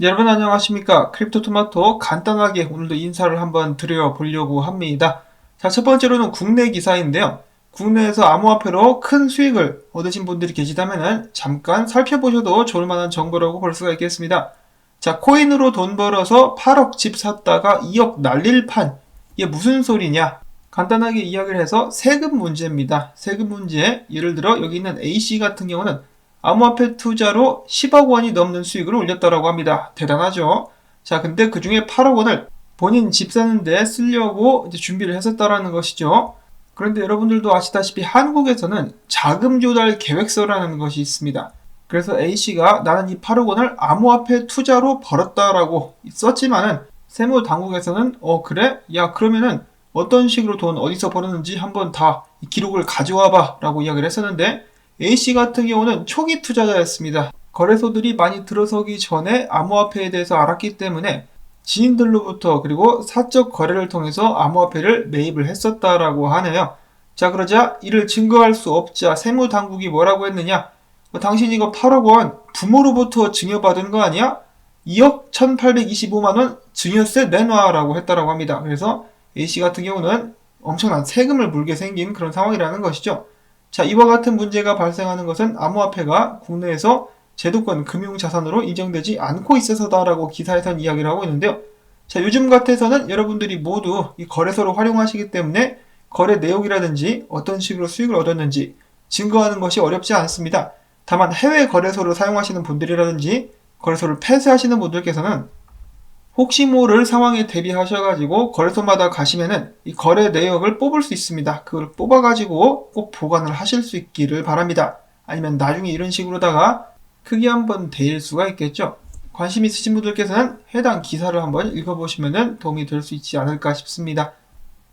여러분 안녕하십니까? 크립토 토마토 간단하게 오늘도 인사를 한번 드려보려고 합니다. 자 첫 번째로는 국내 기사인데요. 국내에서 암호화폐로 큰 수익을 얻으신 분들이 계시다면 잠깐 살펴보셔도 좋을 만한 정보라고 볼 수가 있겠습니다. 자 코인으로 돈 벌어서 8억 집 샀다가 2억 날릴 판 이게 무슨 소리냐? 간단하게 이야기를 해서 세금 문제입니다. 세금 문제 예를 들어 여기 있는 A씨 같은 경우는 암호화폐 투자로 10억 원이 넘는 수익을 올렸다고 합니다. 대단하죠? 자, 근데 그 중에 8억 원을 본인 집 사는데 쓰려고 이제 준비를 했었다라는 것이죠. 그런데 여러분들도 아시다시피 한국에서는 자금 조달 계획서라는 것이 있습니다. 그래서 A씨가 나는 이 8억 원을 암호화폐 투자로 벌었다라고 썼지만은 세무 당국에서는 어 그래? 야 그러면은 어떤 식으로 돈 어디서 벌었는지 한번 다 기록을 가져와 봐라고 이야기를 했었는데 A씨 같은 경우는 초기 투자자였습니다. 거래소들이 많이 들어서기 전에 암호화폐에 대해서 알았기 때문에 지인들로부터 그리고 사적 거래를 통해서 암호화폐를 매입을 했었다라고 하네요. 자 그러자 이를 증거할 수 없자 세무 당국이 뭐라고 했느냐 뭐, 당신 이거 8억 원 부모로부터 증여받은 거 아니야? 2억 1825만 원 증여세 내놔라고 했다라고 합니다. 그래서 A씨 같은 경우는 엄청난 세금을 물게 생긴 그런 상황이라는 것이죠. 자, 이와 같은 문제가 발생하는 것은 암호화폐가 국내에서 제도권 금융자산으로 인정되지 않고 있어서다라고 기사에선 이야기를 하고 있는데요. 자, 요즘 같아서는 여러분들이 모두 이 거래소를 활용하시기 때문에 거래 내역이라든지 어떤 식으로 수익을 얻었는지 증거하는 것이 어렵지 않습니다. 다만 해외 거래소를 사용하시는 분들이라든지 거래소를 폐쇄하시는 분들께서는 혹시 모를 상황에 대비하셔가지고 거래소마다 가시면은 이 거래 내역을 뽑을 수 있습니다. 그걸 뽑아가지고 꼭 보관을 하실 수 있기를 바랍니다. 아니면 나중에 이런 식으로다가 크게 한번 대일 수가 있겠죠. 관심 있으신 분들께서는 해당 기사를 한번 읽어보시면 도움이 될 수 있지 않을까 싶습니다.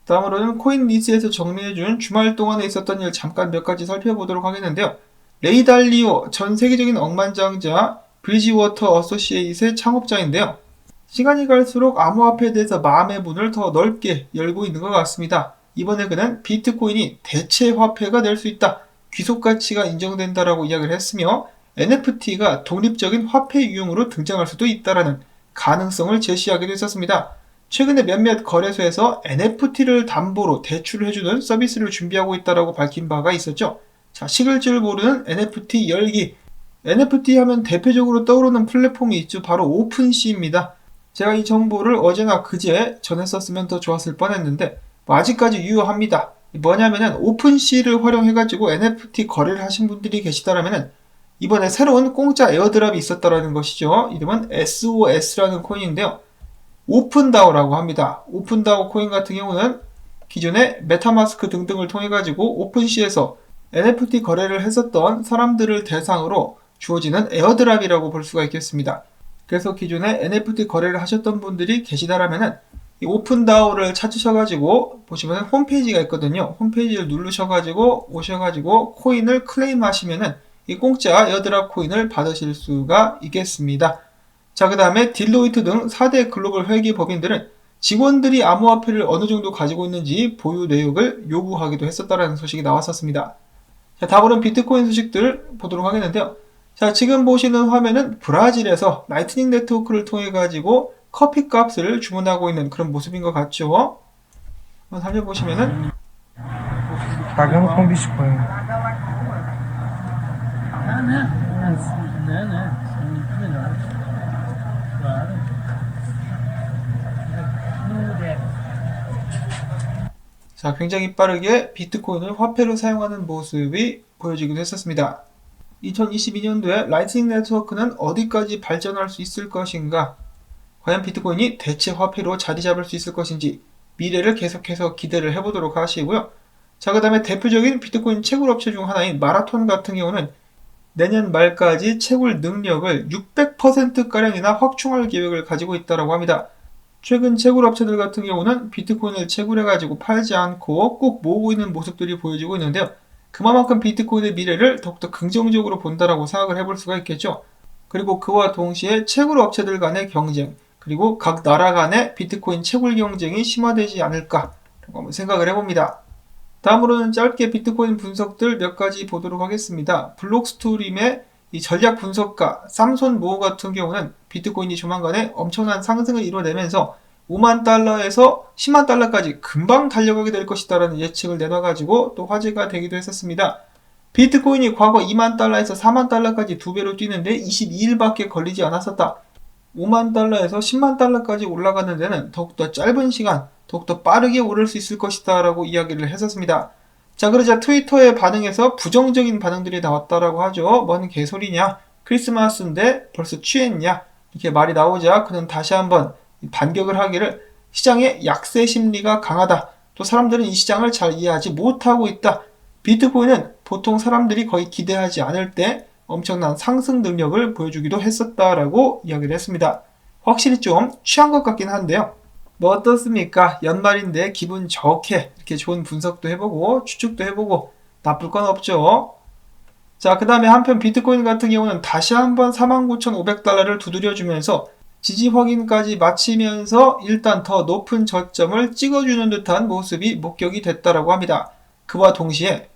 다음으로는 코인리스에서 정리해준 주말 동안에 있었던 일 잠깐 몇 가지 살펴보도록 하겠는데요. 레이달리오 전 세계적인 억만장자 브리지워터 어소시에이트의 창업자인데요. 시간이 갈수록 암호화폐에 대해서 마음의 문을 더 넓게 열고 있는 것 같습니다. 이번에 그는 비트코인이 대체 화폐가 될 수 있다. 귀속 가치가 인정된다라고 이야기를 했으며 NFT가 독립적인 화폐 유형으로 등장할 수도 있다라는 가능성을 제시하기도 했었습니다. 최근에 몇몇 거래소에서 NFT를 담보로 대출을 해주는 서비스를 준비하고 있다라고 밝힌 바가 있었죠. 자, 식을 줄 모르는 NFT 열기. NFT 하면 대표적으로 떠오르는 플랫폼이 있죠. 바로 오픈시입니다. 제가 이 정보를 어제나 그제 전했었으면 더 좋았을 뻔했는데 뭐 아직까지 유효합니다. 뭐냐면은 오픈C를 활용해가지고 NFT 거래를 하신 분들이 계시다라면은 이번에 새로운 공짜 에어드랍이 있었다라는 것이죠. 이름은 SOS라는 코인인데요. 오픈다오라고 합니다. 오픈다오 코인 같은 경우는 기존에 메타마스크 등등을 통해 가지고 오픈C에서 NFT 거래를 했었던 사람들을 대상으로 주어지는 에어드랍이라고 볼 수가 있겠습니다. 그래서 기존에 NFT 거래를 하셨던 분들이 계시다라면은 이 오픈다오를 찾으셔가지고 보시면 홈페이지가 있거든요. 홈페이지를 누르셔가지고 오셔가지고 코인을 클레임하시면은 이 공짜 에어드랍 코인을 받으실 수가 있겠습니다. 자, 그 다음에 딜로이트 등 4대 글로벌 회계 법인들은 직원들이 암호화폐를 어느 정도 가지고 있는지 보유 내역을 요구하기도 했었다라는 소식이 나왔었습니다. 자, 다음으로는 비트코인 소식들 보도록 하겠는데요. 자, 지금 보시는 화면은 브라질에서 라이트닝 네트워크를 통해 가지고 커피 값을 주문하고 있는 그런 모습인 것 같죠? 한번 살펴보시면은 Pagando com Bitcoin. Ah, né? Né, né? São muito melhores. Claro. No deve. 자, 굉장히 빠르게 비트코인을 화폐로 사용하는 모습이 보여지기도 했었습니다. 2022년도에 라이트닝 네트워크는 어디까지 발전할 수 있을 것인가? 과연 비트코인이 대체 화폐로 자리 잡을 수 있을 것인지 미래를 계속해서 기대를 해보도록 하시고요. 자, 그 다음에 대표적인 비트코인 채굴 업체 중 하나인 마라톤 같은 경우는 내년 말까지 채굴 능력을 600%가량이나 확충할 계획을 가지고 있다고 합니다. 최근 채굴 업체들 같은 경우는 비트코인을 채굴해가지고 팔지 않고 꼭 모으고 있는 모습들이 보여지고 있는데요. 그만큼 비트코인의 미래를 더욱더 긍정적으로 본다라고 생각을 해볼 수가 있겠죠. 그리고 그와 동시에 채굴 업체들 간의 경쟁, 그리고 각 나라 간의 비트코인 채굴 경쟁이 심화되지 않을까 한번 생각을 해봅니다. 다음으로는 짧게 비트코인 분석들 몇 가지 보도록 하겠습니다. 블록스토림의 이 전략 분석가 쌈손 모어 같은 경우는 비트코인이 조만간에 엄청난 상승을 이뤄내면서 5만 달러에서 10만 달러까지 금방 달려가게 될 것이다라는 예측을 내놔가지고 또 화제가 되기도 했었습니다. 비트코인이 과거 2만 달러에서 4만 달러까지 두 배로 뛰는데 22일밖에 걸리지 않았었다. 5만 달러에서 10만 달러까지 올라가는 데는 더욱더 짧은 시간, 더욱더 빠르게 오를 수 있을 것이다 라고 이야기를 했었습니다. 자, 그러자 트위터의 반응에서 부정적인 반응들이 나왔다라고 하죠. 뭔 개소리냐? 크리스마스인데 벌써 취했냐? 이렇게 말이 나오자 그는 다시 한번 반격을 하기를 시장의 약세 심리가 강하다. 또 사람들은 이 시장을 잘 이해하지 못하고 있다. 비트코인은 보통 사람들이 거의 기대하지 않을 때 엄청난 상승 능력을 보여주기도 했었다라고 이야기를 했습니다. 확실히 좀 취한 것 같긴 한데요. 뭐 어떻습니까? 연말인데 기분 좋게 이렇게 좋은 분석도 해보고 추측도 해보고 나쁠 건 없죠. 자, 그 다음에 한편 비트코인 같은 경우는 다시 한번 49,500달러를 두드려주면서 지지 확인까지 마치면서 일단 더 높은 저점을 찍어주는 듯한 모습이 목격이 됐다라고 합니다. 그와 동시에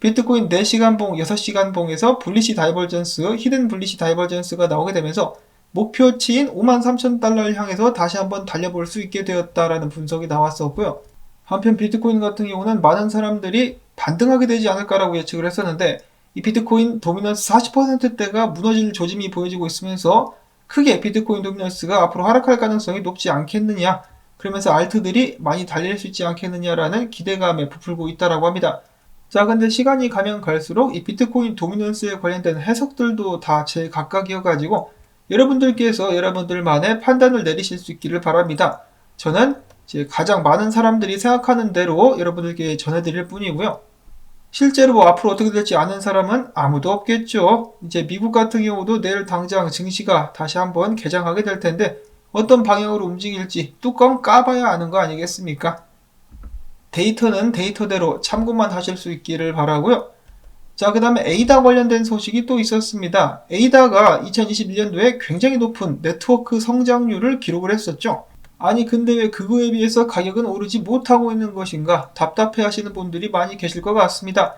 비트코인 4시간 봉, 6시간 봉에서 불리시 다이버전스, 히든 불리시 다이버전스가 나오게 되면서 목표치인 53,000달러를 향해서 다시 한번 달려볼 수 있게 되었다라는 분석이 나왔었고요. 한편 비트코인 같은 경우는 많은 사람들이 반등하게 되지 않을까라고 예측을 했었는데 이 비트코인 도미넌스 40%대가 무너질 조짐이 보여지고 있으면서 크게 비트코인 도미넌스가 앞으로 하락할 가능성이 높지 않겠느냐 그러면서 알트들이 많이 달릴 수 있지 않겠느냐라는 기대감에 부풀고 있다라고 합니다. 자, 근데 시간이 가면 갈수록 이 비트코인 도미넌스에 관련된 해석들도 다 제 각각이어가지고 여러분들께서 여러분들만의 판단을 내리실 수 있기를 바랍니다. 저는 가장 많은 사람들이 생각하는 대로 여러분들께 전해드릴 뿐이고요. 실제로 뭐 앞으로 어떻게 될지 아는 사람은 아무도 없겠죠. 이제 미국 같은 경우도 내일 당장 증시가 다시 한번 개장하게 될 텐데 어떤 방향으로 움직일지 뚜껑 까봐야 아는 거 아니겠습니까? 데이터는 데이터대로 참고만 하실 수 있기를 바라고요. 자, 그 다음에 에이다 관련된 소식이 또 있었습니다. 에이다가 2021년도에 굉장히 높은 네트워크 성장률을 기록을 했었죠. 아니, 근데 왜 그거에 비해서 가격은 오르지 못하고 있는 것인가? 답답해 하시는 분들이 많이 계실 것 같습니다.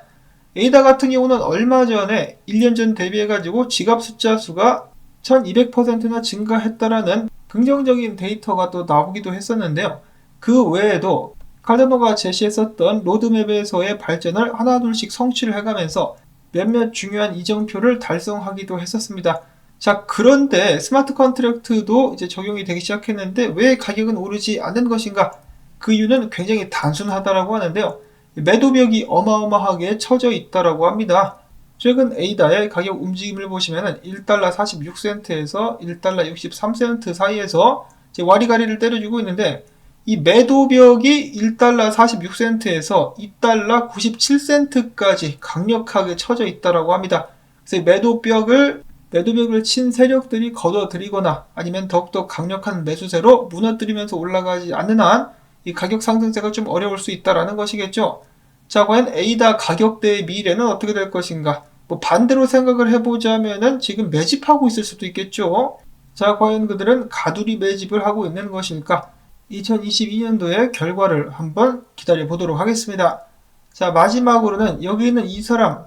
에이다 같은 경우는 얼마 전에 1년 전 대비해가지고 지갑 숫자 수가 1200%나 증가했다라는 긍정적인 데이터가 또 나오기도 했었는데요. 그 외에도 칼데노가 제시했었던 로드맵에서의 발전을 하나둘씩 성취를 해가면서 몇몇 중요한 이정표를 달성하기도 했었습니다. 자, 그런데 스마트 컨트랙트도 이제 적용이 되기 시작했는데 왜 가격은 오르지 않는 것인가? 그 이유는 굉장히 단순하다라고 하는데요. 매도벽이 어마어마하게 쳐져 있다라고 합니다. 최근 에이다의 가격 움직임을 보시면은 1달러 46센트에서 1달러 63센트 사이에서 이제 와리가리를 때려주고 있는데 이 매도벽이 1달러 46센트에서 2달러 97센트까지 강력하게 쳐져 있다라고 합니다. 그래서 이 매도벽을 매도벽을 친 세력들이 걷어들이거나 아니면 더욱더 강력한 매수세로 무너뜨리면서 올라가지 않는 한 이 가격 상승세가 좀 어려울 수 있다라는 것이겠죠. 자, 과연 에이다 가격대의 미래는 어떻게 될 것인가? 뭐 반대로 생각을 해보자면은 지금 매집하고 있을 수도 있겠죠. 자, 과연 그들은 가두리 매집을 하고 있는 것일까? 2022년도의 결과를 한번 기다려 보도록 하겠습니다. 자, 마지막으로는 여기 있는 이 사람,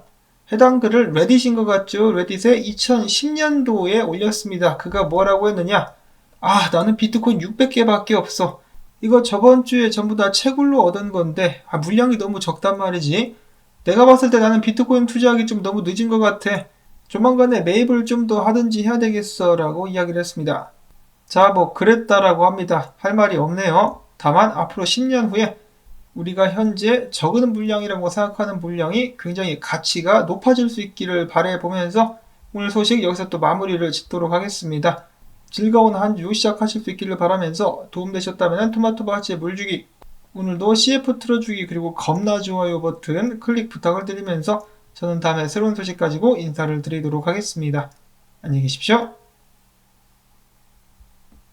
해당 글을 레딧인 것 같죠? 레딧에 2010년도에 올렸습니다. 그가 뭐라고 했느냐? 아, 나는 비트코인 600개밖에 없어. 이거 저번 주에 전부 다 채굴로 얻은 건데, 아, 물량이 너무 적단 말이지. 내가 봤을 때 나는 비트코인 투자하기 좀 너무 늦은 것 같아. 조만간에 매입을 좀 더 하든지 해야 되겠어. 라고 이야기를 했습니다. 자, 뭐, 그랬다라고 합니다. 할 말이 없네요. 다만, 앞으로 10년 후에 우리가 현재 적은 물량이라고 생각하는 물량이 굉장히 가치가 높아질 수 있기를 바라보면서 오늘 소식 여기서 또 마무리를 짓도록 하겠습니다. 즐거운 한 주 시작하실 수 있기를 바라면서 도움되셨다면 토마토바치의 물주기 오늘도 CF 틀어주기 그리고 겁나 좋아요 버튼 클릭 부탁을 드리면서 저는 다음에 새로운 소식 가지고 인사를 드리도록 하겠습니다. 안녕히 계십시오.